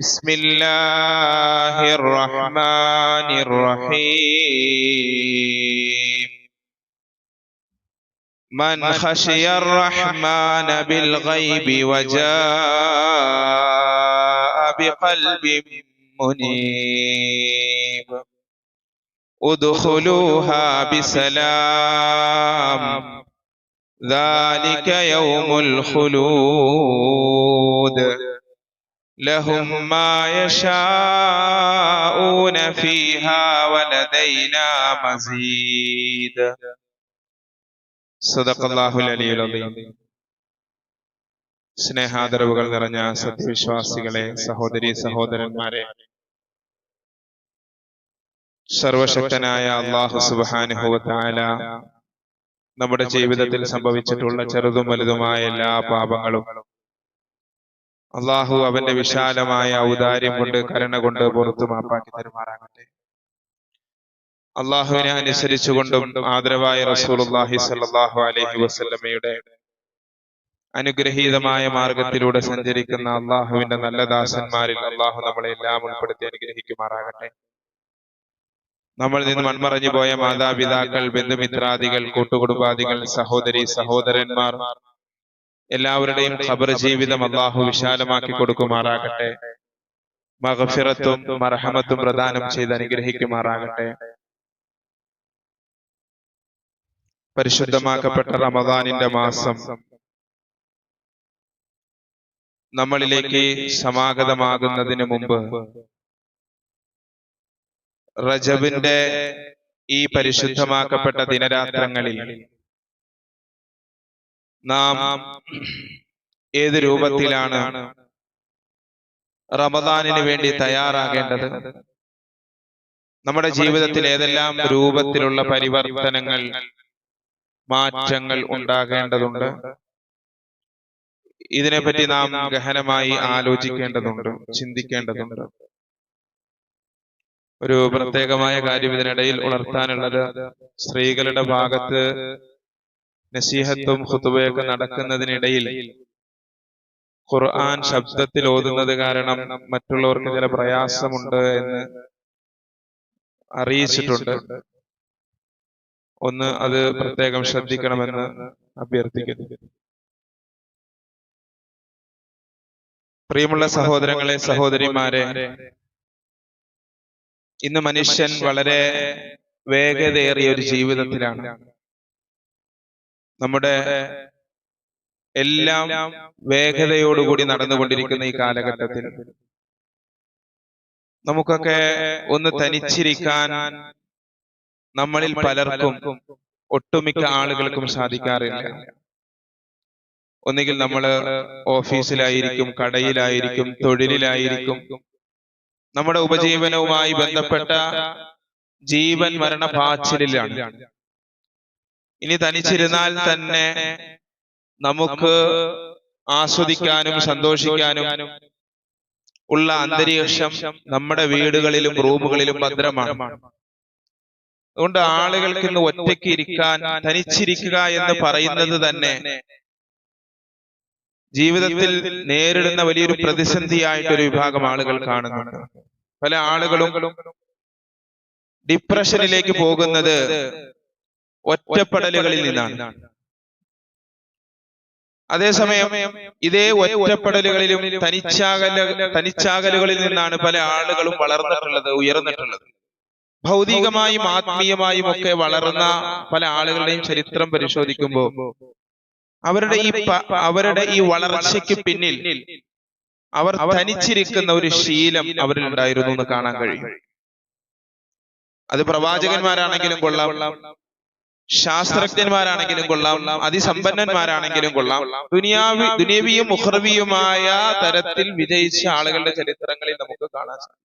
بسم الله الرحمن الرحيم. من خشي الرحمن بالغيب وجاء بقلب منيب. ادخلوها بسلام. ذلك يوم الخلود. لهم ما يشاءون فيها ولدينا مزيد صدق الله العلي العظيم സ്നേഹാദരവുകൾ നിറഞ്ഞ സത്യവിശ്വാസികളെ സഹോദരി സഹോദരന്മാരെ സർവശക്തനായ അള്ളാഹു സുബാനുഭവത്തായ നമ്മുടെ ജീവിതത്തിൽ സംഭവിച്ചിട്ടുള്ള ചെറുതും വലുതുമായ എല്ലാ പാപങ്ങളും അള്ളാഹു അവന്റെ വിശാലമായ ഔദാര്യം കൊണ്ട് കരുണ കൊണ്ട് പുറത്തു മാപ്പാക്കി തരുമാറാകട്ടെ. അള്ളാഹുവിനെ അനുസരിച്ചുകൊണ്ടും ആദരവായ റസൂലുള്ളാഹി സ്വല്ലല്ലാഹു അലൈഹി വസല്ലമയുടെ അനുഗ്രഹീതമായ മാർഗത്തിലൂടെ സഞ്ചരിക്കുന്ന അള്ളാഹുവിന്റെ നല്ല ദാസന്മാരിൽ അള്ളാഹു നമ്മളെ എല്ലാം ഉൾപ്പെടുത്തി അനുഗ്രഹിക്കുമാറാകട്ടെ. നമ്മൾ നിന്ന് മൺമറഞ്ഞു പോയ മാതാപിതാക്കൾ ബന്ധുമിത്രാദികൾ കൂട്ടുകുടുംബാദികൾ സഹോദരി സഹോദരന്മാർ എല്ലാവരുടെയും ഖബർ ജീവിതം അള്ളാഹു വിശാലമാക്കി കൊടുക്കുമാറാകട്ടെ. മഹഫിറത്തും മർഹമത്തും പ്രദാനം ചെയ്ത് അനുഗ്രഹിക്കുമാറാകട്ടെ. പരിശുദ്ധമാക്കപ്പെട്ട റമദാനിന്റെ മാസം നമ്മളിലേക്ക് സമാഗതമാകുന്നതിന് മുമ്പ് റജബിന്റെ ഈ പരിശുദ്ധമാക്കപ്പെട്ട ദിനരാത്രങ്ങളിൽ നാം ഏത് രൂപത്തിലാണ് റമദാനിന് വേണ്ടി തയ്യാറാകേണ്ടത്? നമ്മുടെ ജീവിതത്തിൽ ഏതെല്ലാം രൂപത്തിലുള്ള പരിവർത്തനങ്ങൾ മാറ്റങ്ങൾ ഉണ്ടാകേണ്ടതുണ്ട്? ഇതിനെപ്പറ്റി നാം ഗഹനമായി ആലോചിക്കേണ്ടതുണ്ട് ചിന്തിക്കേണ്ടതുണ്ട്. ഒരു പ്രത്യേകമായ കാര്യം ഇതിനിടയിൽ ഉണർത്താനുള്ളത് സ്ത്രീകളുടെ ഭാഗത്ത് നസീഹത്തും ഖുതുബയൊക്കെ നടക്കുന്നതിനിടയിൽ ഖുർആൻ ശബ്ദത്തിൽ ഓതുന്നത് കാരണം മറ്റുള്ളവർക്ക് ചില പ്രയാസമുണ്ട് എന്ന് അറിയിച്ചിട്ടുണ്ട്. ഒന്ന് അത് പ്രത്യേകം ശ്രദ്ധിക്കണമെന്ന് അഭ്യർത്ഥിക്കുന്നു. പ്രിയമുള്ള സഹോദരങ്ങളെ സഹോദരിമാരെ ഇന്ന് മനുഷ്യൻ വളരെ വേഗതയേറിയ ഒരു ജീവിതത്തിലാണ്. നമ്മുടെ എല്ലാം വേഗതയോടുകൂടി നടന്നുകൊണ്ടിരിക്കുന്ന ഈ കാലഘട്ടത്തിൽ നമുക്കൊക്കെ ഒന്ന് തനിച്ചിരിക്കാൻ നമ്മളിൽ പലർക്കും ഒട്ടുമിക്ക ആളുകൾക്കും സാധിക്കാറില്ല. ഒന്നുകിൽ നമ്മൾ ഓഫീസിലായിരിക്കും കടയിലായിരിക്കും തൊഴിലിലായിരിക്കും. നമ്മുടെ ഉപജീവനവുമായി ബന്ധപ്പെട്ട ജീവൻ മരണ പാച്ചിലിലാണ്. ഇനി തനിച്ചിരുന്നാൽ തന്നെ നമുക്ക് ആസ്വദിക്കാനും സന്തോഷിക്കാനും ഉള്ള അന്തരീക്ഷം നമ്മുടെ വീടുകളിലും റൂമുകളിലും ഭദ്രമാണ്. അതുകൊണ്ട് ആളുകൾക്ക് ഇന്ന് ഒറ്റയ്ക്ക് ഇരിക്കാൻ തനിച്ചിരിക്കുക എന്ന് പറയുന്നത് തന്നെ ജീവിതത്തിൽ നേരിടുന്ന വലിയൊരു പ്രതിസന്ധിയായിട്ടൊരു വിഭാഗം ആളുകൾ കാണുന്നുണ്ട് പല ആളുകളും ഡിപ്രഷനിലേക്ക് പോകുന്നത് ഒറ്റപ്പെടലുകളിൽ നിന്നാണ്. അതേസമയം ഇതേ ഒറ്റപ്പെടലുകളിലും തനിച്ചാകല തനിച്ചാകലുകളിൽ നിന്നാണ് പല ആളുകളും വളർന്നിട്ടുള്ളത് ഉയർന്നിട്ടുള്ളത്. ഭൗതികമായും ആത്മീയമായും ഒക്കെ വളർന്ന പല ആളുകളുടെയും ചരിത്രം പരിശോധിക്കുമ്പോൾ അവരുടെ ഈ അവരുടെ ഈ വളർച്ചയ്ക്ക് പിന്നിൽ അവർ തനിച്ചിരിക്കുന്ന ഒരു ശീലം അവരിൽ ഉണ്ടായിരുന്നു എന്ന് കാണാൻ കഴിയും. അത് പ്രവാചകന്മാരാണെങ്കിലും കൊള്ളാം. ശാസ്ത്രജ്ഞന്മാരാണെങ്കിലും കൊള്ളാം അതിസമ്പന്നന്മാരാണെങ്കിലും കൊള്ളാം. ദുനിയാവി ദുനിയവിയും മുഹർവിയുമായ തരത്തിൽ വിജയിച്ച ആളുകളുടെ ചരിത്രങ്ങളിൽ നമുക്ക് കാണാൻ സാധിക്കും.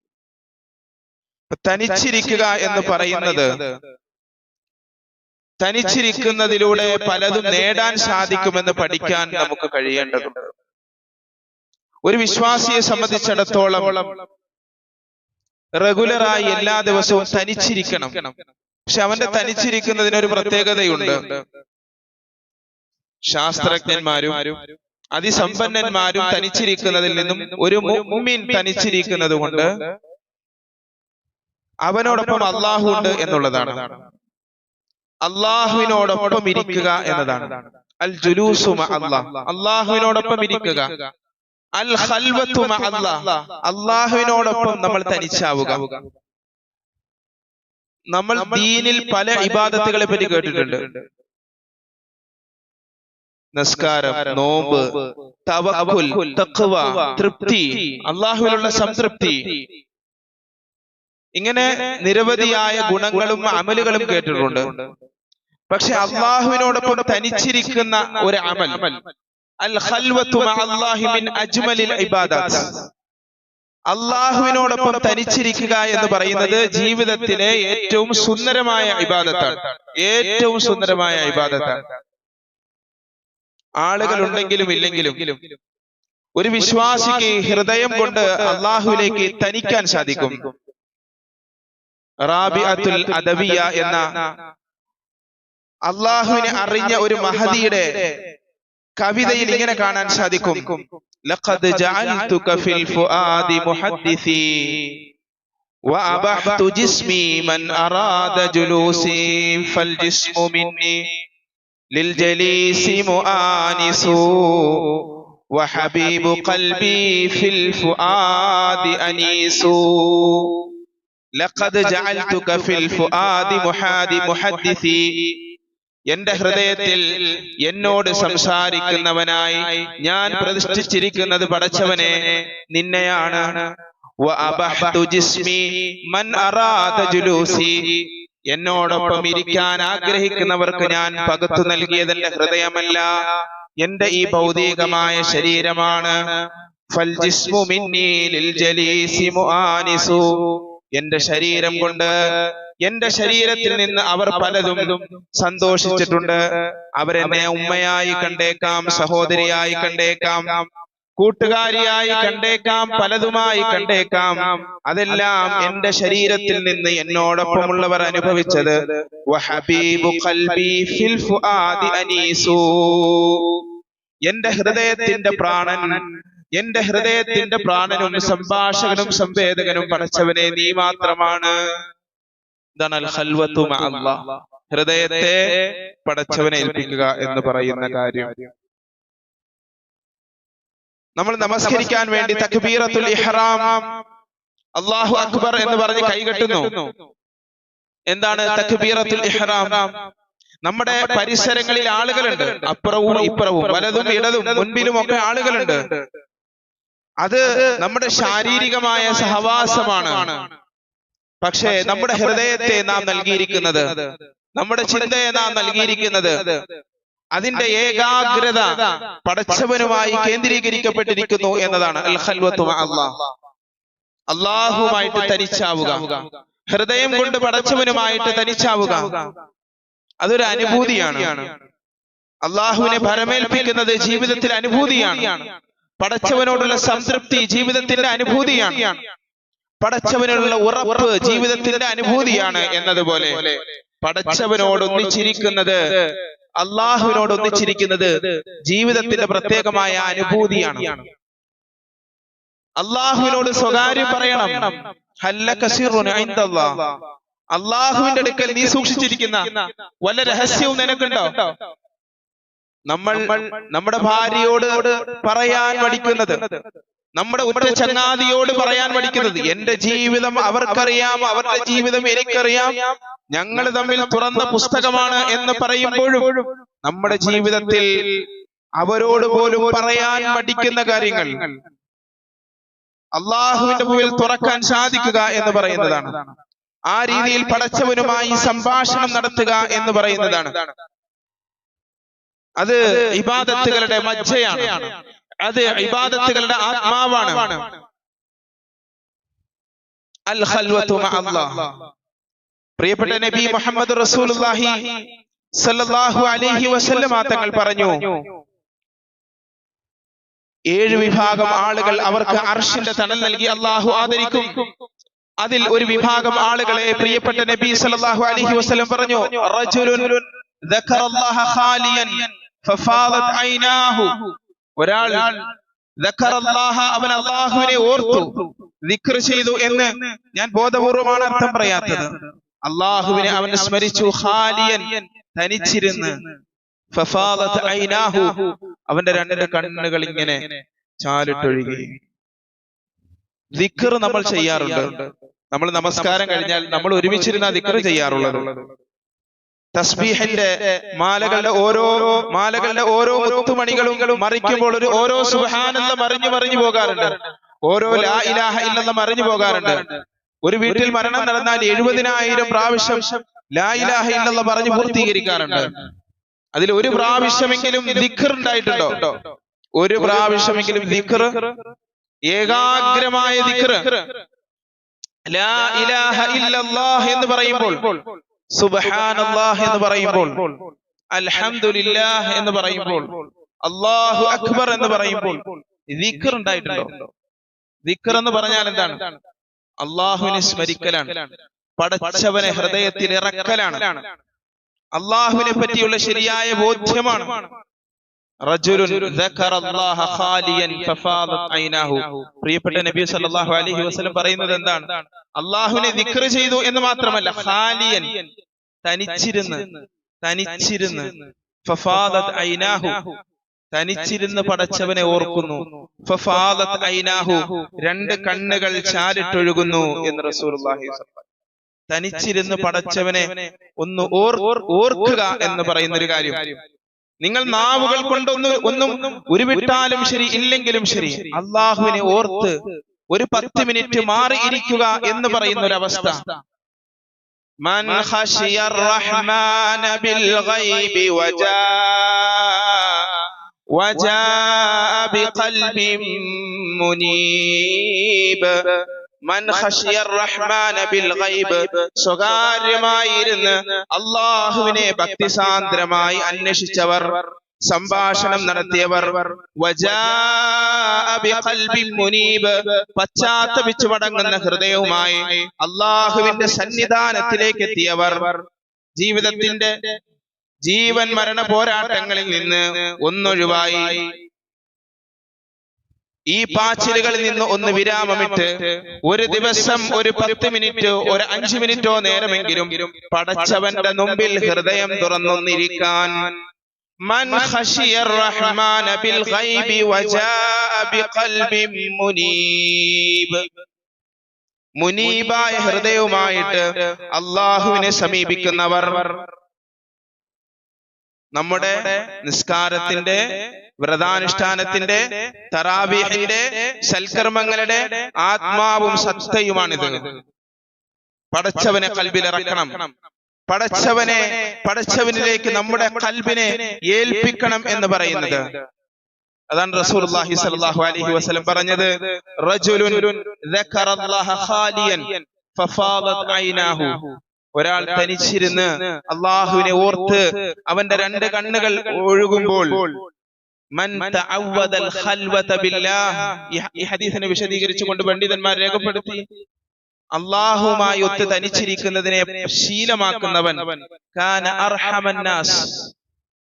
തനിച്ചിരിക്കുക എന്ന് പറയുന്നത് തനിച്ചിരിക്കുന്നതിലൂടെ പലതും നേടാൻ സാധിക്കുമെന്ന് പഠിക്കാൻ നമുക്ക് കഴിയേണ്ടതുണ്ട്. ഒരു വിശ്വാസിയെ സംബന്ധിച്ചിടത്തോളം റെഗുലറായി എല്ലാ ദിവസവും തനിച്ചിരിക്കണം. പക്ഷെ അവന്റെ തനിച്ചിരിക്കുന്നതിന് ഒരു പ്രത്യേകതയുണ്ട്. ശാസ്ത്രജ്ഞന്മാരും അതിസമ്പന്നന്മാരും തനിച്ചിരിക്കുന്നതിൽ നിന്നും ഒരു മുഅ്മിൻ തനിച്ചിരിക്കുന്നത് കൊണ്ട് അവനോടൊപ്പം അള്ളാഹു ഉണ്ട് എന്നുള്ളതാണ്. അള്ളാഹുവിനോടൊപ്പം ഇരിക്കുക എന്നതാണ്. അൽ ജുലൂസുമ അള്ളാഹ് അള്ളാഹുവിനോടൊപ്പം ഇരിക്കുക. അൽ ഹൽവത്തുമ അള്ളാഹ് അള്ളാഹുവിനോടൊപ്പം നമ്മൾ തനിച്ചാവുക. നമ്മൾ ദീനിൽ പല ഇബാദത്തുകളെ പറ്റി കേട്ടിട്ടുണ്ട്. നമസ്കാരം നോമ്പ് തവക്കുൽ തഖ്വ തൃപ്തി അള്ളാഹുവിലുള്ള സംതൃപ്തി. ഇങ്ങനെ നിരവധിയായ ഗുണങ്ങളും അമലുകളും കേട്ടിട്ടുണ്ട്. പക്ഷെ അള്ളാഹുവിനോടൊപ്പം തനിച്ചിരിക്കുന്ന ഒരു അമൽ. അൽ ഖൽവത്തു അല്ലാഹി മിൻ അജ്മലിൽ ഇബാദത്ത്. അള്ളാഹുവിനോടൊപ്പം തനിച്ചിരിക്കുക എന്ന് പറയുന്നത് ജീവിതത്തിലെ ഏറ്റവും സുന്ദരമായ ഇബാദത്താണ്. ഏറ്റവും സുന്ദരമായ ഇബാദത്താണ്. ആളുകൾ ഉണ്ടെങ്കിലും ഇല്ലെങ്കിലും ഒരു വിശ്വാസിക്ക് ഹൃദയം കൊണ്ട് അള്ളാഹുവിലേക്ക് തനിക്കാൻ സാധിക്കും. റാബി അതുൽ അദവിയ എന്ന അള്ളാഹുവിനെ അറിഞ്ഞ ഒരു മഹതിയുടെ കവിതയിൽ ഇങ്ങനെ കാണാൻ സാധിക്കും. لقد جعلتك في الفؤاد محدثي وأبحت جسمي من أراد جلوسي فالجسم مني. للجليس مؤانس وحبيب قلبي في الفؤاد أنيس. لقد جعلتك في الفؤاد محدثي. എന്റെ ഹൃദയത്തിൽ എന്നോട് സംസാരിക്കുന്നവനായി ഞാൻ പ്രതിഷ്ഠിച്ചിരിക്കുന്നത് പടച്ചവനെ നിന്നെയാണ്. എന്നോടൊപ്പം ഇരിക്കാൻ ആഗ്രഹിക്കുന്നവർക്ക് ഞാൻ പകത്തു നൽകിയതെന്റെ ഹൃദയമല്ല. എന്റെ ഈ ഭൗതികമായ ശരീരമാണ്. എന്റെ ശരീരം കൊണ്ട് എന്റെ ശരീരത്തിൽ നിന്ന് അവർ പലതും സന്തോഷിച്ചിട്ടുണ്ട്. അവരെന്നെ ഉമ്മയായി കണ്ടേക്കാം സഹോദരിയായി കണ്ടേക്കാം കൂട്ടുകാരിയായി കണ്ടേക്കാം പലതുമായി കണ്ടേക്കാം. അതെല്ലാം എന്റെ ശരീരത്തിൽ നിന്ന് എന്നോടൊപ്പമുള്ളവർ അനുഭവിച്ചത്. എന്റെ ഹൃദയത്തിന്റെ പ്രാണൻ എന്റെ ഹൃദയത്തിന്റെ പ്രാണനും സംഭാഷകനും സംവേദകനും പടച്ചവനെ നീ മാത്രമാണ്. ഇതാണ് അൽ ഹൽവത്തു ഹൃദയത്തെ പടച്ചവനെ ഏൽപ്പിക്കുക എന്ന് പറയുന്ന കാര്യം. നമ്മൾ നമസ്കരിക്കാൻ വേണ്ടി തക്ബീറത്തുൽ ഇഹ്റാം അല്ലാഹു അക്ബർ എന്ന് പറഞ്ഞ് കൈകെട്ടുന്നു. എന്താണ് തക്ബീറത്തുൽ ഇഹ്റാം? നമ്മുടെ പരിസരങ്ങളിൽ ആളുകളുണ്ട്. അപ്പുറവും ഇപ്പുറവും വലതും ഇടതും മുൻപിലും ഒക്കെ ആളുകളുണ്ട്. അത് നമ്മുടെ ശാരീരികമായ സഹവാസമാണ്. പക്ഷേ നമ്മുടെ ഹൃദയത്തെ നാം നൽകിയിരിക്കുന്നത്. നമ്മുടെ ചിന്തയെ നാം നൽകിയിരിക്കുന്നത്. അതിന്റെ ഏകാഗ്രത പടച്ചവനുമായി കേന്ദ്രീകരിക്കപ്പെട്ടിരിക്കുന്നു എന്നതാണ് അൽ അള്ളാഹുമായിട്ട് തനിച്ചാവുക. ഹൃദയം കൊണ്ട് പടച്ചവനുമായിട്ട് തനിച്ചാവുക. അതൊരു അനുഭൂതിയാണ്. അള്ളാഹുവിനെ ഭരമേൽപ്പിക്കുന്നത് ജീവിതത്തിൽ അനുഭൂതിയാണ്. പടച്ചവനോടുള്ള സംതൃപ്തി ജീവിതത്തിന്റെ അനുഭൂതിയാണ്. പടച്ചവനുള്ള ഉറപ്പ് ജീവിതത്തിന്റെ അനുഭൂതിയാണ് എന്നതുപോലെ. പടച്ചവനോട് ഒന്നിച്ചിരിക്കുന്നത് അള്ളാഹുവിനോട് ഒന്നിച്ചിരിക്കുന്നത് ജീവിതത്തിന്റെ പ്രത്യേകമായ അനുഭൂതിയാണ്. അള്ളാഹുവിനോട് സ്വകാര്യം പറയണം. ഹല്ല കസീറുൻ ഇൻദല്ലാഹ്. അള്ളാഹുവിന്റെ അടുക്കൽ നീ സൂക്ഷിച്ചിരിക്കുന്ന വല്ല രഹസ്യവും നിനക്കുണ്ടോ? നമ്മൾ നമ്മുടെ ഭാര്യയോട് പറയാൻ മടിക്കുന്നത് നമ്മുടെ ഉറ്റ ചങ്ങാതിയോട് പറയാൻ പഠിക്കുന്നത് എന്റെ ജീവിതം അവർക്കറിയാം അവരുടെ ജീവിതം എനിക്കറിയാം. ഞങ്ങൾ തമ്മിൽ തുറന്ന പുസ്തകമാണ് എന്ന് പറയുമ്പോഴും നമ്മുടെ ജീവിതത്തിൽ അവരോട് പോലും പറയാൻ പഠിക്കുന്ന കാര്യങ്ങൾ. അള്ളാഹുവിന്റെ മുമ്പിൽ തുറക്കാൻ സാധിക്കുക എന്ന് പറയുന്നതാണ്. ആ രീതിയിൽ പടച്ചവനുമായി സംഭാഷണം നടത്തുക എന്ന് പറയുന്നതാണ്. അത് ഇബാദത്തുകളുടെ മജ്ജയാണ്. അത് ഇബാദത്തുകളുടെ ആത്മാവാണ് അൽ ഖൽവത്തു മഅ അല്ലാഹ് പ്രിയപ്പെട്ട നബി മുഹമ്മദ് റസൂലുള്ളാഹി സല്ലല്ലാഹു അലൈഹി വസല്ലമ തങ്ങൾ പറഞ്ഞു ഏഴ് വിഭാഗം ആളുകൾ അവർക്ക് അർഷിന്റെ തണൽ നൽകി അള്ളാഹു ആദരിക്കും അതിൽ ഒരു വിഭാഗം ആളുകളെ പ്രിയപ്പെട്ട നബി സല്ലല്ലാഹു അലൈഹി വസല്ലം പറഞ്ഞു റജുലുൻ ذكر الله خاليا ففاضت عيناه ഒരാൾ അവൻ അള്ളാഹുവിനെ ഓർത്തു. ദിക്ർ ചെയ്തു എന്ന് ഞാൻ ബോധപൂർവമാണ് അർത്ഥം പറയാത്തത്. അള്ളാഹുവിനെ അവൻ സ്മരിച്ചു. ഹാലിയൻ തനിച്ചിരുന്ന് അവന്റെ രണ്ട് കണ്ണുകൾ ഇങ്ങനെ ചാലിട്ടൊഴുകി. ദിക്കർ നമ്മൾ ചെയ്യാറുണ്ട്. നമ്മൾ നമസ്കാരം കഴിഞ്ഞാൽ നമ്മൾ ഒരുമിച്ചിരുന്ന ദിക്കർ ചെയ്യാറുള്ളത്. തസ്ബീഹിന്റെ മാലകളുടെ ഓരോ മാലകളുടെ ഓരോ മുത്തുമണികളും മറിക്കുമ്പോൾ ഒരു ഓരോ സുഹാനെന്ന് മറിഞ്ഞു മറിഞ്ഞു പോകാറുണ്ട്. ഓരോ ലാ ഇലാഹ ഇല്ലെന്ന് മറിഞ്ഞു പോകാറുണ്ട്. ഒരു വീട്ടിൽ മരണം നടന്നാൽ എഴുപതിനായിരം പ്രാവശ്യം ലാ ഇലാഹ ഇല്ലെന്ന് പറഞ്ഞ് പൂർത്തീകരിക്കാറുണ്ട്. അതിൽ ഒരു പ്രാവശ്യമെങ്കിലും ദിഖർ ഉണ്ടായിട്ടുണ്ടോ? ഒരു പ്രാവശ്യമെങ്കിലും ദിഖർ? ഏകാഗ്രമായ ദിഖർ. ലാ ഇലാഹ ഇല്ലല്ലാഹ് എന്ന് പറയുമ്പോൾ സുബ്ഹാനല്ലാഹ് എന്ന് പറയുമ്പോൾ അൽഹംദുലില്ലാഹ് എന്ന് പറയുമ്പോൾ അല്ലാഹു അക്ബർ എന്ന് പറയുമ്പോൾ ദിക്ർ ഉണ്ടായിട്ടുണ്ടോ? ദിക്ർ എന്ന് പറഞ്ഞാൽ എന്താണ്? അള്ളാഹുവിനെ സ്മരിക്കലാണ്. പടച്ചവനെ ഹൃദയത്തിൽ ഇറക്കലാണ്. അള്ളാഹുവിനെ പറ്റിയുള്ള ശരിയായ ബോധ്യമാണ് പ്രിയപ്പെട്ട നബി സല്ലല്ലാഹു അലൈഹി വസല്ലം പറയുന്നത് എന്താണ്? അള്ളാഹുവിനെ ദിക്ർ ചെയ്തു എന്ന് മാത്രമല്ല ഖാലിയൻ തനിച്ചിരുന്ന് തനിച്ചിരുന്ന് തനിച്ചിരുന്ന് പടച്ചവനെ ഓർക്കുന്നു. രണ്ട് കണ്ണുകൾ ചാരിട്ടൊഴുകുന്നു എന്ന് അലൈഹി തനിച്ചിരുന്ന് പടച്ചവനെ ഒന്ന് ഓർ ഓർക്കുക എന്ന് പറയുന്ന ഒരു കാര്യം. നിങ്ങൾ നാവുകൾ കൊണ്ടൊന്ന് ഒന്നും ഉരുവിട്ടാലും ശരി ഇല്ലെങ്കിലും ശരി അള്ളാഹുവിനെ ഓർത്ത് ഒരു പത്ത് മിനിറ്റ് മാറി ഇരിക്കുക എന്ന് പറയുന്ന ഒരു അവസ്ഥ من خشي الرحمن بالغيب وجاء وجاء بقلب منيب സ്വകാര്യമായിരുന്ന് അള്ളാഹുവിനെ ഭക്തിസാന്ദ്രമായി അന്വേഷിച്ചവർ സംഭാഷണം നടത്തിയവർ മുനീബ് പശ്ചാത്തപിച്ചു മടങ്ങുന്ന ഹൃദയവുമായി അള്ളാഹുവിന്റെ സന്നിധാനത്തിലേക്ക് എത്തിയവർ. ജീവിതത്തിന്റെ ജീവൻ മരണ പോരാട്ടങ്ങളിൽ നിന്ന് ഒന്നൊഴിവായി ഈ പാച്ചിലുകളിൽ നിന്ന് ഒന്ന് വിരാമമിട്ട് ഒരു ദിവസം ഒരു പത്ത് മിനിറ്റ് ഒരു അഞ്ചു മിനിറ്റോ നേരമെങ്കിലും പടച്ചവന്റെ മുമ്പിൽ ഹൃദയം തുറന്നൊന്നിരിക്കാൻ من خشي الرحمن بالغيب وجاء بقلب منيب മുനീബായ ഹൃദയവുമായിട്ട് അള്ളാഹുവിനെ സമീപിക്കുന്നവർ നമ്മുടെ നിസ്കാരത്തിന്റെ വ്രതാനുഷ്ഠാനത്തിന്റെ തറാവീഹിന്റെ സൽക്കർമ്മങ്ങളുടെ ആത്മാവും സത്തയുമാണിത്. പടച്ചവനെ കൽബിലിറക്കണം പടച്ചവനെ പടച്ചവനിലേക്ക് നമ്മുടെ കൽബിനെ ഏൽപ്പിക്കണം എന്ന് പറയുന്നത്. അതാണ് റസൂലുള്ളാഹി സ്വല്ലല്ലാഹു അലൈഹി വസല്ലം പറഞ്ഞത് റജുലുൻ ഒരാൾ തനിച്ചിരുന്ന് അള്ളാഹുവിനെ ഓർത്ത് അവന്റെ രണ്ട് കണ്ണുകൾ ഒഴുകുമ്പോൾ ഈ- ഹദീസിനെ വിശദീകരിച്ചുകൊണ്ട് പണ്ഡിതന്മാർ രേഖപ്പെടുത്തി. അള്ളാഹുമായി ഒത്ത് തനിച്ചിരിക്കുന്നതിനെ ശീലമാക്കുന്നവൻ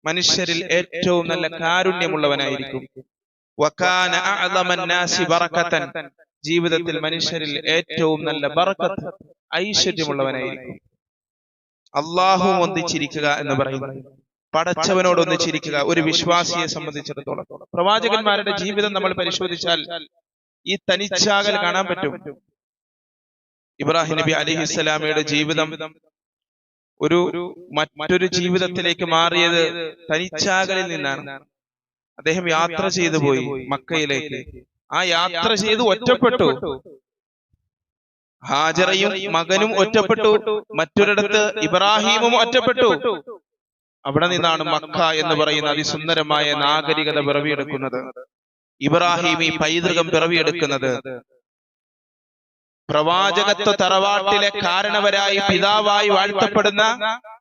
മനുഷ്യരിൽ ഏറ്റവും നല്ല കാരുണ്യമുള്ളവനായിരിക്കും. ജീവിതത്തിൽ മനുഷ്യരിൽ ഏറ്റവും നല്ല ബറക്കത്ത് ഐശ്വര്യമുള്ളവനായിരിക്കും. അള്ളാഹു ഒന്നിച്ചിരിക്കുക എന്ന് പറയുന്നത് പടച്ചവനോട് ഒന്നിച്ചിരിക്കുക ഒരു വിശ്വാസിയെ സംബന്ധിച്ചിടത്തോളം. പ്രവാചകന്മാരുടെ ജീവിതം നമ്മൾ പരിശോധിച്ചാൽ ഈ തനിച്ചാകൽ കാണാൻ പറ്റും. ഇബ്രാഹിം നബി അലിഹിസ്സലാമയുടെ ജീവിതം ഒരു മറ്റൊരു ജീവിതത്തിലേക്ക് മാറിയത് തനിച്ചാകലിൽ നിന്നാണ്. അദ്ദേഹം യാത്ര ചെയ്തു പോയി മക്കയിലേക്ക്. ആ യാത്ര ചെയ്ത് ഒറ്റപ്പെട്ടു. ഹാജറയും മകനും ഒറ്റപ്പെട്ടു. മറ്റൊരിടത്ത് ഇബ്രാഹീമും ഒറ്റപ്പെട്ടു. അവിടെ നിന്നാണ് മക്ക എന്ന് പറയുന്ന അതിസുന്ദരമായ നാഗരികത പിറവിയെടുക്കുന്നത്. ഇബ്രാഹിം ഈ പൈതൃകം പിറവിയെടുക്കുന്നത്. പ്രവാചകത്വ തറവാട്ടിലെ കാരണവരായി പിതാവായി വാഴ്ത്തപ്പെടുന്ന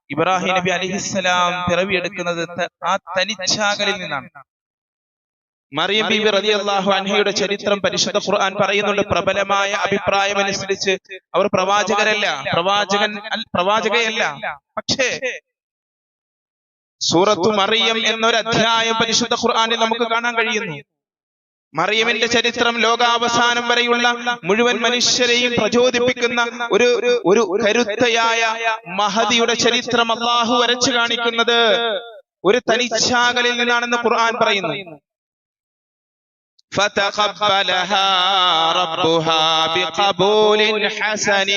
ഇബ്രാഹിം നബി അലിഹിസ്സലാം പിറവിയെടുക്കുന്നത് ആ തനിച്ചാകലിൽ നിന്നാണ്. മറിയം ബീബി അള്ളാഹു അൻഹയുടെ ചരിത്രം പരിശുദ്ധ ഖുർആൻ പറയുന്നുണ്ട്. പ്രബലമായ അഭിപ്രായം അനുസരിച്ച് അവർ പ്രവാചകരല്ല പ്രവാചകൻ പ്രവാചകയല്ല. പക്ഷേ സൂറത്തു മറിയം എന്നൊരു അധ്യായം പരിശുദ്ധ ഖുർആനിൽ നമുക്ക് കാണാൻ കഴിയുന്നു. മറിയമിന്റെ ചരിത്രം ലോകാവസാനം വരെയുള്ള മുഴുവൻ മനുഷ്യരെയും പ്രചോദിപ്പിക്കുന്ന ഒരു ഒരു കരുത്തയായ മഹതിയുടെ ചരിത്രം അള്ളാഹു വരച്ചു കാണിക്കുന്നത്. ഒരു തനിച്ചാകലിൽ നിന്നാണെന്ന് ഖുർആൻ പറയുന്നു. فتقبلها ربها بقبول حسن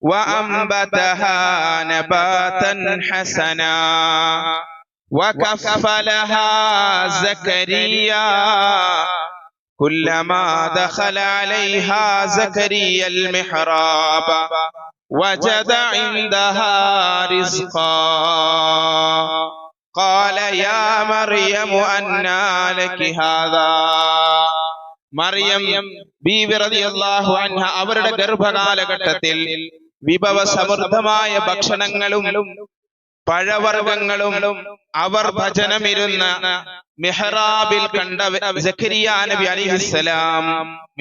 وأنبتها نباتا حسنا وكفلها زكريا كلما دخل عليها زكريا المحراب وجد عندها رزقا. قال يا مريم أنى لك هذا മറിയം ബീവി റളിയല്ലാഹു അൻഹ അവരുടെ ഗർഭകാലഘട്ടത്തിൽ വിഭവ സമൃദ്ധമായ ഭക്ഷണങ്ങളും പഴവർഗ്ഗങ്ങളും അവർ ഭജനമിരുന്ന മെഹ്റാബിൽ കണ്ട സക്കരിയ നബി അലിഹിസ്സലാം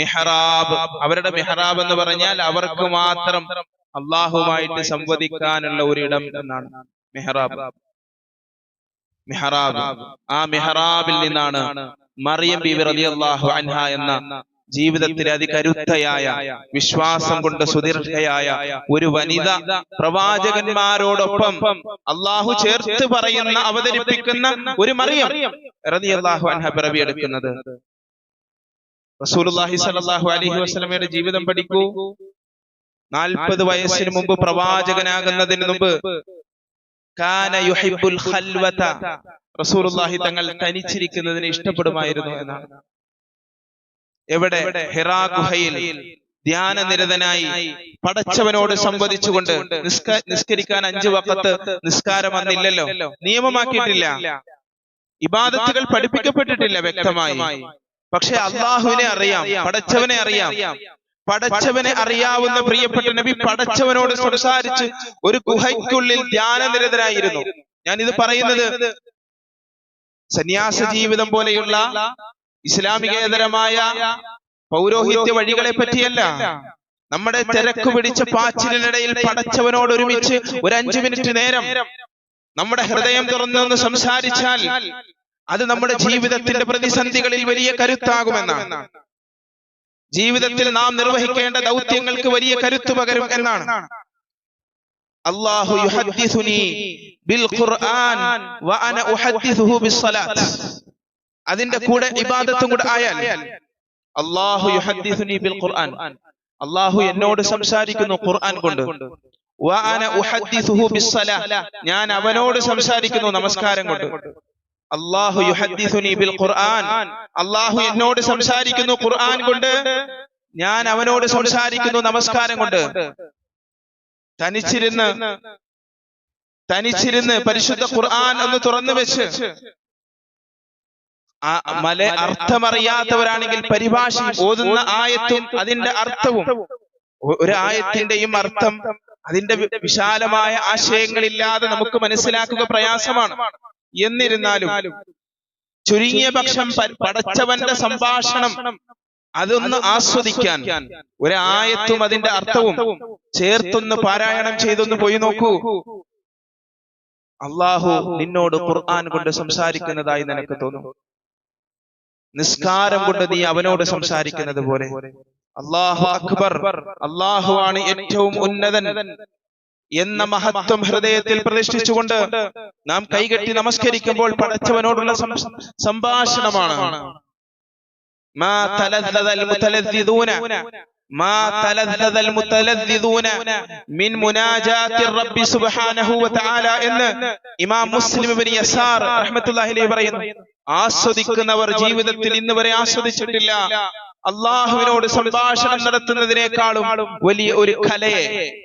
മെഹ്റാബ് അവരുടെ മെഹ്റാബ് എന്ന് പറഞ്ഞാൽ അവർക്ക് മാത്രം അള്ളാഹുമായിട്ട് സംവദിക്കാനുള്ള ഒരിടം എന്നാണ് മെഹ്റാബ് മെഹ്റാബ്. ആ മെഹറാബിൽ നിന്നാണ് മറിയം ബി റളിയല്ലാഹു അൻഹ എന്ന ജീവിതത്തിലെ അതികരുത്തയായ വിശ്വാസം കൊണ്ട് സുദീർഘയായ ഒരു വനിത പ്രവാചകന്മാരോടൊപ്പം അള്ളാഹു ചേർത്ത് പറയുന്ന അവതരിപ്പിക്കുന്ന ഒരു മറിയം റളിയല്ലാഹു അൻഹ പിറവിയെടുക്കുന്നത്. റസൂലുള്ളാഹി സ്വല്ലല്ലാഹു അലൈഹി വസല്ലമയുടെ ജീവിതം പഠിക്കൂ. നാൽപ്പത് വയസ്സിന് മുമ്പ് പ്രവാചകനാകുന്നതിന് മുമ്പ് കാന യുഹിബ്ബുൽ ഖൽവത. റസൂലുള്ളാഹി തങ്ങൾ തനിച്ചിരിക്കുന്നതിനെ ഇഷ്ടപ്പെടുമായിരുന്നു എന്നാണ്. എവിടെ? ഹിറാ ഗുഹയിൽ ധ്യാനനിരതനായി പടച്ചവനോട് സംവദിച്ചുകൊണ്ട് നിസ്ക നിസ്കരിക്കാൻ അഞ്ചു വക്കത്ത് നിസ്കാരം വന്നില്ലല്ലോ. നിയമമാക്കിയിട്ടില്ല. ഇബാദത്തുകൾ പഠിപ്പിക്കപ്പെട്ടിട്ടില്ല വ്യക്തമായി. പക്ഷെ അള്ളാഹുവിനെ അറിയാം. പടച്ചവനെ അറിയാം. പടച്ചവനെ അറിയാവുന്ന പ്രിയപ്പെട്ട നബി പടച്ചവനോട് സംസാരിച്ച് ഒരു ഗുഹയ്ക്കുള്ളിൽ ധ്യാനനിരതരായിരുന്നു ഞാൻ ഇത് പറയുന്നത് സന്യാസ ജീവിതം പോലെയുള്ള ഇസ്ലാമികേതരമായ പൗരോഹിത്യ വഴികളെ പറ്റിയല്ല. നമ്മുടെ തിരക്ക് പിടിച്ച പാച്ചിലിനിടയിൽ പടച്ചവനോട് ഒരുമിച്ച് ഒരു അഞ്ചു മിനിറ്റ് നേരം നമ്മുടെ ഹൃദയം തുറന്നൊന്ന് സംസാരിച്ചാൽ അത് നമ്മുടെ ജീവിതത്തിന്റെ പ്രതിസന്ധികളിൽ വലിയ കരുത്താകുമെന്നാണ്. ജീവിതത്തിൽ നാം നിർവഹിക്കേണ്ട ദൗത്യങ്ങൾക്ക് വലിയ കരുത്തു പകരും എന്നാണ്. അള്ളാഹു ബിൽ ഖുർആൻ വ അന ഉഹദ്ദിസുഹു ബിസ്സലാത്ത്. അതിന്റെ കൂടെ ഇബാദത്തും കൂടെ ആയാൽ അള്ളാഹു യുഹദ്ദിസുനി ബിൽ ഖുർആൻ അള്ളാഹു എന്നോട് സംസാരിക്കുന്നു ഖുർആൻ കൊണ്ട്. വ അന ഉഹദ്ദിസുഹു ബിസ്സലാ ഞാൻ അവനോട് സംസാരിക്കുന്നു നമസ്കാരം കൊണ്ട്. അള്ളാഹു ബിൽ ഖുർആൻ. അള്ളാഹു എന്നോട് സംസാരിക്കുന്നു ഖുർആൻ കൊണ്ട്. ഞാൻ അവനോട് സംസാരിക്കുന്നു നമസ്കാരം കൊണ്ട്. തനിച്ചിരുന്ന് തനിച്ചിരുന്ന്. പരിശുദ്ധ ഖുർആൻ ഒന്ന് തുറന്നു വെച്ച്. ആ മല അർത്ഥമറിയാത്തവരാണെങ്കിൽ പരിഭാഷ ഓതുന്ന ആയത്തും അതിന്റെ അർത്ഥവും. ഒരായത്തിന്റെയും ഒരു ആയത്തിന്റെയും അർത്ഥം അതിന്റെ വിശാലമായ ആശയങ്ങളില്ലാതെ നമുക്ക് മനസ്സിലാക്കുക പ്രയാസമാണ്. എന്നിരുന്നാലും ചുരുങ്ങിയ പക്ഷം പടച്ചവന്റെ സംഭാഷണം അതൊന്ന് ആസ്വദിക്കാൻ ഒരായത്തും അതിന്റെ അർത്ഥവും ചേർത്തൊന്ന് പാരായണം ചെയ്തൊന്ന് പോയി നോക്കൂ. അള്ളാഹു നിന്നോട് ഖുർആൻ കൊണ്ട് സംസാരിക്കുന്നതായി നിനക്ക് തോന്നും? നിസ്കാരം കൊണ്ട് നീ അവനോട് സംസാരിക്കുന്നത് പോലെ. അള്ളാഹു അക്ബർ. അള്ളാഹു ആണ് ഏറ്റവും ഉന്നതൻ. എന്ന മഹത്വം ഹൃദയത്തിൽ പ്രതിഷ്ഠിച്ചുകൊണ്ട് നാം കൈകെട്ടി നമസ്കരിക്കുമ്പോൾ പടച്ചവനോടുള്ള സംഭാഷണമാണ്. എന്ന് ഇമാം മുസ്ലിം പറയുന്നു. ആസ്വദിക്കുന്നവർ ജീവിതത്തിൽ ഇന്ന് വരെ ആസ്വദിച്ചിട്ടില്ല. അള്ളാഹുവിനോട് സംഭാഷണം നടത്തുന്നതിനേക്കാളും വലിയ ഒരു കലയെ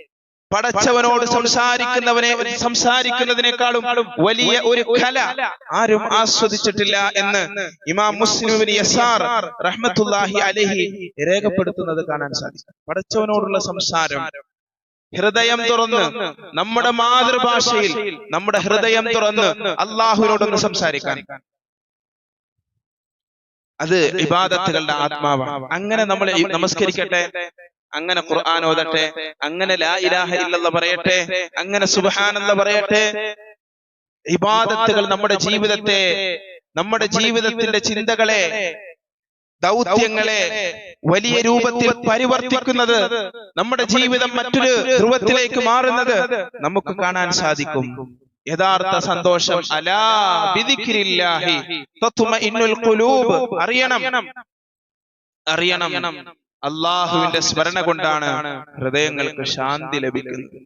പടച്ചവനോട് സംസാരിക്കുന്നവനെ സംസാരിക്കുന്നതിനേക്കാളും വലിയ ഒരു കല ആരും ആസ്വദിച്ചിട്ടില്ല എന്ന് ഇമാം മുസ്ലിം യസാർ അലൈഹി രേഖപ്പെടുത്തുന്നത് കാണാൻ സാധിക്കും പടച്ചവനോടുള്ള സംസാരം ഹൃദയം തുറന്ന് നമ്മുടെ മാതൃഭാഷയിൽ നമ്മുടെ ഹൃദയം തുറന്ന് അള്ളാഹുവിനോടൊന്ന് സംസാരിക്കാൻ. അത് ഇബാദത്തുകളുടെ ആത്മാവാണ്. അങ്ങനെ നമ്മൾ നമസ്കരിക്കട്ടെ. അങ്ങനെ ഖുർആൻ ഓതട്ടെ അങ്ങനെ ലാ ഇലാഹ ഇല്ലല്ലാഹ് പറയട്ടെ അങ്ങനെ സുബ്ഹാനല്ലാഹ് പറയട്ടെ ഇബാദത്തുകൾ നമ്മുടെ ജീവിതത്തെ നമ്മുടെ ജീവിതത്തിന്റെ ചിന്തകളെ ദൗത്യങ്ങളെ വലിയ രൂപത്തിൽ പരിവർത്തിക്കുന്നത് നമ്മുടെ ജീവിതം മറ്റൊരു ധ്രുവത്തിലേക്ക് മാറുന്നത് നമുക്ക് കാണാൻ സാധിക്കും. യഥാർത്ഥ സന്തോഷം അലാ ബിദിക്രില്ലാഹി തത്മഇന്നുൽ ഖുലൂബ് അറിയണം. അറിയണം. അള്ളാഹുവിന്റെ സ്മരണ കൊണ്ടാണ് ഹൃദയങ്ങൾക്ക് ശാന്തി ലഭിക്കുന്നത്.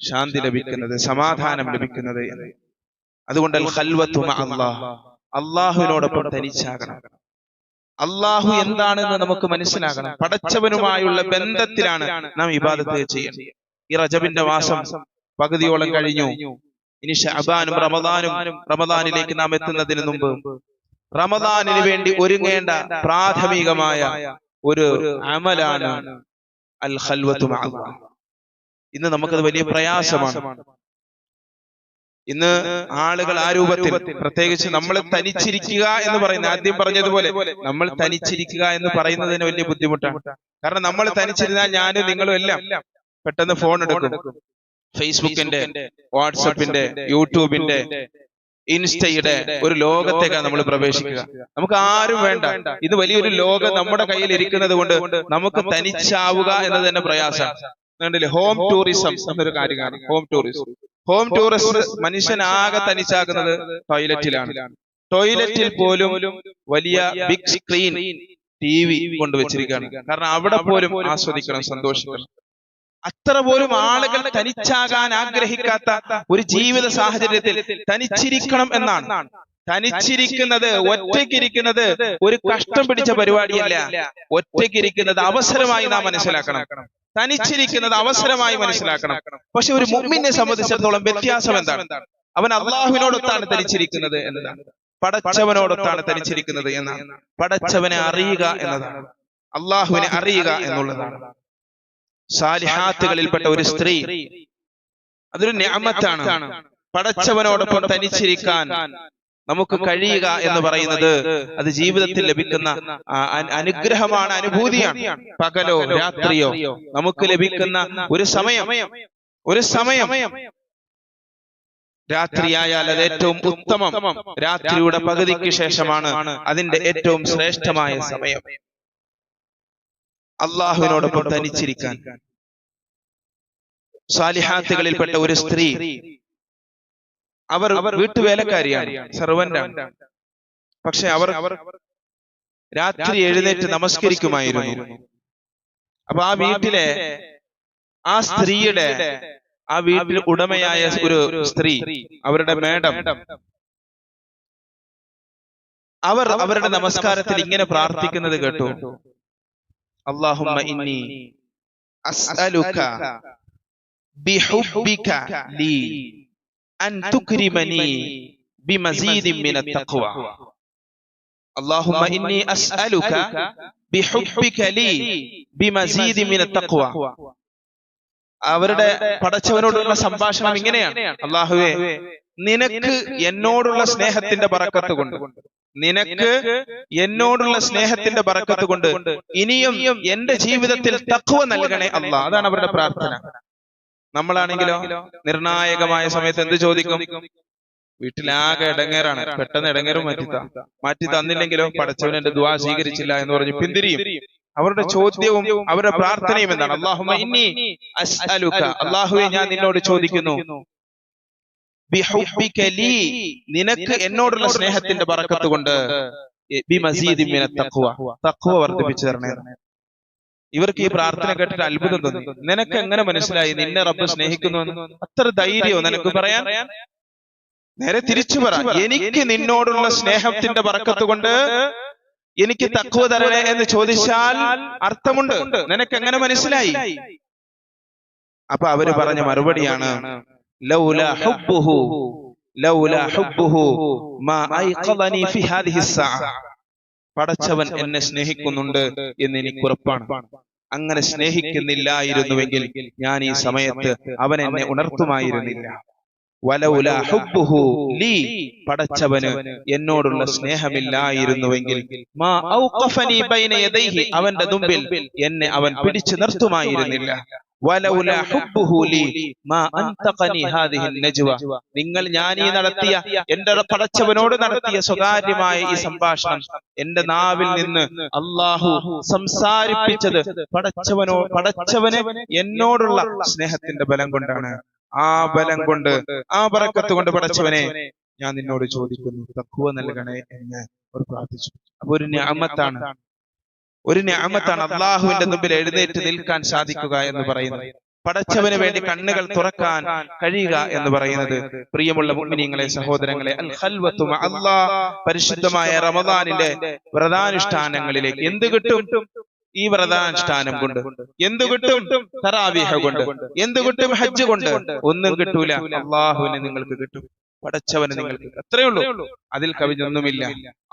ശാന്തി ലഭിക്കുന്നത് സമാധാനം ലഭിക്കുന്നത് അതുകൊണ്ട് അള്ളാഹുവിനോടൊപ്പം തനിച്ചാകണം. അള്ളാഹു എന്താണെന്ന് നമുക്ക് മനസ്സിലാകണം. പടച്ചവനുമായുള്ള ബന്ധത്തിലാണ് നാം ഇബാദത്ത് ചെയ്യേണ്ടത്. ഈ റജബിന്റെ മാസം പകുതിയോളം കഴിഞ്ഞു. ഇനി ഷബാനും റമദാനും റമദാനിലേക്ക് നാം എത്തുന്നതിന് മുമ്പ് റമദാനിന് വേണ്ടി ഒരുങ്ങേണ്ട പ്രാഥമികമായ ഒരു അമലാണ് അൽ ഹൽവത്തു. ഇന്ന് നമുക്കത് വലിയ പ്രയാസമാണ്. ഇന്ന് ആളുകൾ ആ രൂപത്തിൽ പ്രത്യേകിച്ച് നമ്മൾ തനിച്ചിരിക്കുക എന്ന് പറയുന്നത് ആദ്യം പറഞ്ഞതുപോലെ നമ്മൾ തനിച്ചിരിക്കുക എന്ന് പറയുന്നതിന് വലിയ ബുദ്ധിമുട്ടാണ്. കാരണം നമ്മൾ തനിച്ചിരുന്നാൽ ഞാനും നിങ്ങളും എല്ലാം പെട്ടെന്ന് ഫോൺ എടുക്കും. ഫേസ്ബുക്കിന്റെ വാട്സപ്പിന്റെ യൂട്യൂബിന്റെ ഇൻസ്റ്റയുടെ ഒരു ലോകത്തേക്കാണ് നമ്മൾ പ്രവേശിക്കുക. നമുക്ക് ആരും വേണ്ട. ഇത് വലിയൊരു ലോകം നമ്മുടെ കയ്യിൽ ഇരിക്കുന്നത് കൊണ്ട് നമുക്ക് തനിച്ചാവുക എന്നത് തന്നെ പ്രയാസമാണ് ഹോം ടൂറിസം എന്നൊരു കാര്യമാണ്. ഹോം ടൂറിസം ഹോം ടൂറിസ്റ്റ് മനുഷ്യനാകെ തനിച്ചാക്കുന്നത് ടോയ്ലറ്റിലാണ് ടോയ്ലറ്റിൽ പോലും വലിയ ബിഗ് സ്ക്രീൻ ടി വി കൊണ്ടുവച്ചിരിക്കുകയാണ്. കാരണം അവിടെ പോലും ആസ്വദിക്കണം സന്തോഷിക്കണം. അത്ര പോലും ആളുകൾ തനിച്ചാകാൻ ആഗ്രഹിക്കാത്ത ഒരു ജീവിത സാഹചര്യത്തിൽ തനിച്ചിരിക്കണം എന്നാണ്. തനിച്ചിരിക്കുന്നത് ഒറ്റയ്ക്കിരിക്കുന്നത് ഒരു കഷ്ടം പിടിച്ച പരിപാടിയല്ല. ഒറ്റയ്ക്കിരിക്കുന്നത് അവസരമായി നാം മനസ്സിലാക്കണം. തനിച്ചിരിക്കുന്നത് അവസരമായി മനസ്സിലാക്കണം. പക്ഷെ ഒരു മുമ്മിനെ സംബന്ധിച്ചിടത്തോളം വ്യത്യാസം എന്താണ്? അവൻ അള്ളാഹുവിനോടൊത്താണ് തനിച്ചിരിക്കുന്നത് എന്നതാണ്. പടച്ചവനോടൊത്താണ് തനിച്ചിരിക്കുന്നത് എന്നാണ്. പടച്ചവനെ അറിയുക എന്നതാണ്. അള്ളാഹുവിനെ അറിയുക എന്നുള്ളതാണ്. സാലിഹാത്തുകളിൽപ്പെട്ട ഒരു സ്ത്രീ. അതൊരു ഞാമത്താണ് പടച്ചവനോടൊപ്പം തനിച്ചിരിക്കാൻ നമുക്ക് കഴിയുക എന്ന് പറയുന്നത് അത് ജീവിതത്തിൽ ലഭിക്കുന്ന അനുഗ്രഹമാണ് അനുഭൂതിയാണ്. പകലോ രാത്രിയോ നമുക്ക് ലഭിക്കുന്ന ഒരു സമയം. ഒരു സമയം. രാത്രിയായാൽ അത് ഏറ്റവും ഉത്തമം. രാത്രിയുടെ പകുതിക്ക് ശേഷമാണ് അതിന്റെ ഏറ്റവും ശ്രേഷ്ഠമായ സമയം. അള്ളാഹുവിനോടൊപ്പം തനിച്ചിരിക്കാൻ സാലിഹാത്തുകളിൽപ്പെട്ട ഒരു സ്ത്രീ അവർ വീട്ടുവേലക്കാരിയാണ് സർവന്റാണ് പക്ഷെ അവർ രാത്രി എഴുന്നേറ്റ് നമസ്കരിക്കുമായിരുന്നു. അപ്പൊ ആ വീട്ടിലെ ആ സ്ത്രീയുടെ ആ വീട്ടിൽ ഉടമയായ ഒരു സ്ത്രീ അവരുടെ മേഡം. അവർ അവരുടെ നമസ്കാരത്തിൽ ഇങ്ങനെ പ്രാർത്ഥിക്കുന്നത് കേട്ടു. അള്ളാഹുമ്മ ഇന്നി അസ്അലുക ബിഹുബ്ബിക ലീ അൻ തുക്രിമനി ബിമസീദിൻ മിന തഖ്വ اللهم إني أسألك بحبك لي بمزيد من التقوى അവരുടെ പടച്ചവനോടുള്ള സംഭാഷണം ഇങ്ങനെയാണ് അള്ളാഹുവേ നിനക്ക് എന്നോടുള്ള സ്നേഹത്തിന്റെ ബറക്കത്ത് കൊണ്ട് നിനക്ക് എന്നോടുള്ള സ്നേഹത്തിന്റെ ബറക്കത്ത് കൊണ്ട് ഇനിയും എന്റെ ജീവിതത്തിൽ തഖ്വ നൽകണേ അല്ല അതാണ് അവരുടെ പ്രാർത്ഥന. നമ്മളാണെങ്കിലോ നിർണായകമായ സമയത്ത് എന്ത് ചോദിക്കും? വീട്ടിലാകെ ഇടങ്ങേറാണ്. പെട്ടെന്ന് ഇടങ്ങേറും മാറ്റി മാറ്റി തന്നില്ലെങ്കിലോ പടച്ചവൻ എന്റെ ദ്വാ സ്വീകരിച്ചില്ല എന്ന് പറഞ്ഞു പിന്തിരിയും. അവരുടെ ചോദ്യവും അവരുടെ പ്രാർത്ഥനയും എന്താണ്? അള്ളാഹു അസ്അലുക. അള്ളാഹുവെ ഞാൻ നിന്നോട് ചോദിക്കുന്നു. നിനക്ക് എന്നോടുള്ള സ്നേഹത്തിന്റെ പറക്കത്ത് കൊണ്ട് തക്കുവ വർദ്ധിപ്പിച്ചു തരണേ. ഇവർക്ക് ഈ പ്രാർത്ഥന കേട്ടിട്ട് അത്ഭുതം തോന്നി. നിനക്ക് എങ്ങനെ മനസ്സിലായി? നിന്നെ റബ്ബ് സ്നേഹിക്കുന്നു അത്ര ധൈര്യമോ നിനക്ക് പറയാൻ? നേരെ തിരിച്ചു പറ. എനിക്ക് നിന്നോടുള്ള സ്നേഹത്തിന്റെ പറക്കത്ത് കൊണ്ട് എനിക്ക് തക്കുവ തരണേ എന്ന് ചോദിച്ചാൽ അർത്ഥമുണ്ട്. നിനക്ക് എങ്ങനെ മനസ്സിലായി? അപ്പൊ അവർ പറഞ്ഞ മറുപടിയാണ് ലൗല ഹുബ്ബുഹു ലൗല ഹുബ്ബുഹു മാ ഐഖദനി ഫി ഹാദിഹി الساعه പടച്ചവൻ എന്നെ സ്നേഹിക്കുന്നുണ്ട് എന്ന് എനിക്ക് ഉറപ്പാണ്. അങ്ങനെ സ്നേഹിക്കുന്നില്ലായിരുന്നുവെങ്കിൽ ഞാൻ ഈ സമയത്ത് അവൻ എന്നെ ഉണർത്തുമായിരുന്നില്ല. വലൗല ഹുബ്ബുഹു ലീ പടച്ചവന് എന്നോടുള്ള സ്നേഹമില്ലായിരുന്നുവെങ്കിൽ മാ ഔഖഫനി ബൈന യദൈഹി അവന്റെ മുമ്പിൽ എന്നെ അവൻ പിടിച്ചു നിർത്തുമായിരുന്നില്ല. നിങ്ങൾ ഞാൻ ഈ നടത്തിയ എന്റെ പടച്ചവനോട് നടത്തിയ സ്വകാര്യമായ ഈ സംഭാഷണം എന്റെ നാവിൽ നിന്ന് അള്ളാഹു സംസാരിപ്പിച്ചത് പടച്ചവനോ പടച്ചവന് എന്നോടുള്ള സ്നേഹത്തിന്റെ ബലം കൊണ്ടാണ്. ആ ബലം കൊണ്ട് ആ പറക്കത്ത് കൊണ്ട് പടച്ചവനെ ഞാൻ നിന്നോട് ചോദിക്കുന്നു. തക്കുവ നൽകണേ എന്ന് അവർ പ്രാർത്ഥിച്ചു. അപ്പൊ ഒരു ഞാമത്താണ്. ഒരു ഞാമത്താണ് അള്ളാഹുവിന്റെ മുമ്പിൽ എഴുന്നേറ്റ് നിൽക്കാൻ സാധിക്കുക എന്ന് പറയുന്നത്. പടച്ചവന് വേണ്ടി കണ്ണുകൾ തുറക്കാൻ കഴിയുക എന്ന് പറയുന്നത് പ്രിയമുള്ള മുഗ്മിനീങ്ങളെ സഹോദരങ്ങളെ അൽ അല്ലാഹ് പരിശുദ്ധമായ റമദാനിന്റെ വ്രതാനുഷ്ഠാനങ്ങളിലേക്ക് എന്ത് കിട്ടും? ഈ വ്രതാനുഷ്ഠാനം കൊണ്ട് എന്ത് കിട്ടും? തറാവീഹ കൊണ്ട് എന്ത് കിട്ടും? ഹജ്ജ് കൊണ്ട് ഒന്നും കിട്ടൂല. അള്ളാഹുവിനെ നിങ്ങൾക്ക് കിട്ടും. പടച്ചവന് നിങ്ങൾക്ക് അത്രയേ ഉള്ളൂ. അതിൽ കവിഞ്ഞൊന്നുമില്ല.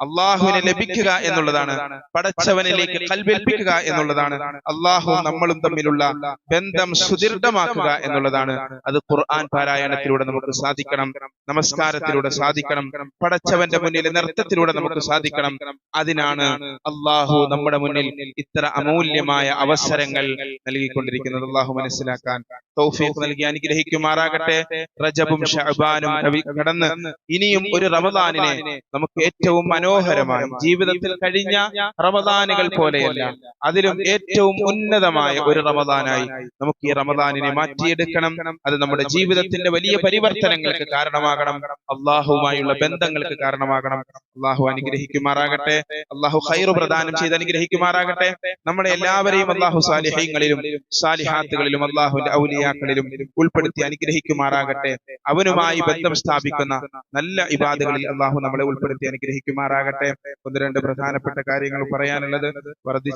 അള്ളാഹുവിനെ ലഭിക്കുക എന്നുള്ളതാണ്. പടച്ചവനിലേക്ക് കൽവേൽപ്പിക്കുക എന്നുള്ളതാണ്. അള്ളാഹു നമ്മളും തമ്മിലുള്ള ബന്ധം സുദൃഢമാക്കുക എന്നുള്ളതാണ്. അത് ഖുർആൻ പാരായണത്തിലൂടെ നമുക്ക് സാധിക്കണം. നമസ്കാരത്തിലൂടെ സാധിക്കണം. പടച്ചവന്റെ മുന്നിൽ നൃത്തത്തിലൂടെ നമുക്ക് സാധിക്കണം. അതിനാണ് അള്ളാഹു നമ്മുടെ മുന്നിൽ ഇത്ര അമൂല്യമായ അവസരങ്ങൾ നൽകിക്കൊണ്ടിരിക്കുന്നത് അള്ളാഹു മനസ്സിലാക്കാൻ തൗഫീഖ് നൽകി അനുഗ്രഹിക്കുമാറാകട്ടെ. റജബും ഷഅബാനും കവി- കടന്ന് ഇനിയും ഒരു റമദാനിനെ നമുക്ക് ഏറ്റവും മനോഹരമായ ജീവിതത്തിൽ കഴിഞ്ഞ റമദാനുകൾ പോലെയല്ല. അതിലും ഏറ്റവും ഉന്നതമായ ഒരു റമദാനായി നമുക്ക് ഈ റമദാനിനെ മാറ്റിയെടുക്കണം. അത് നമ്മുടെ ജീവിതത്തിന്റെ വലിയ പരിവർത്തനങ്ങൾക്ക് കാരണമാകണം. അള്ളാഹുവുമായുള്ള ബന്ധങ്ങൾക്ക് കാരണമാകണം. അള്ളാഹു അനുഗ്രഹിക്കുമാറാകട്ടെ. അള്ളാഹു ഹൈറു പ്രദാനം ചെയ്ത് അനുഗ്രഹിക്കുമാറാകട്ടെ. നമ്മളെ എല്ലാവരെയും അള്ളാഹു സാലിഹ്യങ്ങളിലും സാലിഹാത്തുകളിലും അള്ളാഹുവിന്റെ ഔലിയാക്കളിലും ഉൾപ്പെടുത്തി അനുഗ്രഹിക്കുമാറാകട്ടെ. അവനുമായി ബന്ധം സ്ഥാപിക്കുന്ന നല്ല ഇബാദുകളിൽ അള്ളാഹു നമ്മളെ ഉൾപ്പെടുത്തി അനുഗ്രഹിക്കുമാറാകട്ടെ. ഒന്ന് രണ്ട് പ്രധാനപ്പെട്ട കാര്യങ്ങൾ പറയാനുള്ളത് വർദ്ധിച്ച